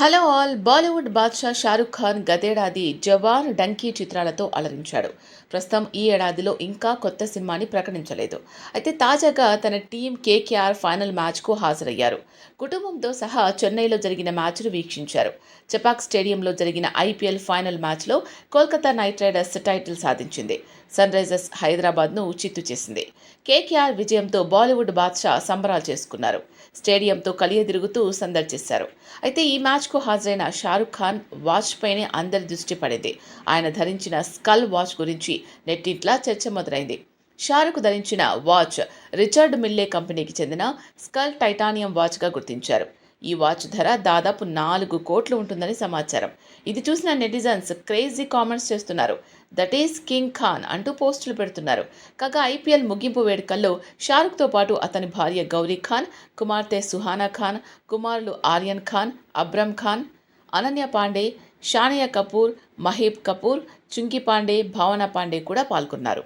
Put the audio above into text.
Hello all Bollywood Badshah Shahrukh Khan గతేడాది Jawan donkey చిత్రాలతో అలరించాడు. ప్రస్తుతం ఈ ఏడాదిలో ఇంకా కొత్త సినిమాని ప్రకటించలేదు. అయితే తాజాగా తన టీం కేకేఆర్ ఫైనల్ మ్యాచ్కు హాజరయ్యారు. కుటుంబంతో సహా చెన్నైలో జరిగిన మ్యాచ్ను వీక్షించారు. చపాక్ స్టేడియంలో జరిగిన ఐపీఎల్ ఫైనల్ మ్యాచ్లో కోల్కతా నైట్ రైడర్స్ టైటిల్ సాధించింది. సన్ రైజర్స్ హైదరాబాద్ను చిత్తు చేసింది. కేకేఆర్ విజయంతో బాలీవుడ్ బాద్షా సంబరాలు చేసుకున్నారు. స్టేడియంతో కలియదిరుగుతూ సందడి చేశారు. అయితే ఈ మ్యాచ్ మ్యాచ్కు హాజరైన షారుఖ్ ఖాన్ వాచ్ పైనే అందరి దృష్టి పడింది. ఆయన ధరించిన స్కల్ వాచ్ గురించి నెట్టింట్లా చర్చ మొదలైంది. షారుఖ్ ధరించిన వాచ్ రిచర్డ్ మిల్లే కంపెనీకి చెందిన స్కల్ టైటానియం వాచ్గా గుర్తించారు. ఈ వాచ్ ధర దాదాపు నాలుగు కోట్లు ఉంటుందని సమాచారం. ఇది చూసిన నెటిజన్స్ క్రేజీ కామెంట్స్ చేస్తున్నారు. దట్ ఈస్ కింగ్ ఖాన్ అంటూ పోస్టులు పెడుతున్నారు. కాగా ఐపీఎల్ ముగింపు వేడుకల్లో షారుఖ్తో పాటు అతని భార్య గౌరీ ఖాన్ కుమార్తె సుహానా ఖాన్ కుమారులు ఆర్యన్ ఖాన్ అబ్రమ్ ఖాన్ అనన్య పాండే షానియా కపూర్ మహీబ్ కపూర్ చుంకి పాండే భావన పాండే కూడా పాల్గొన్నారు.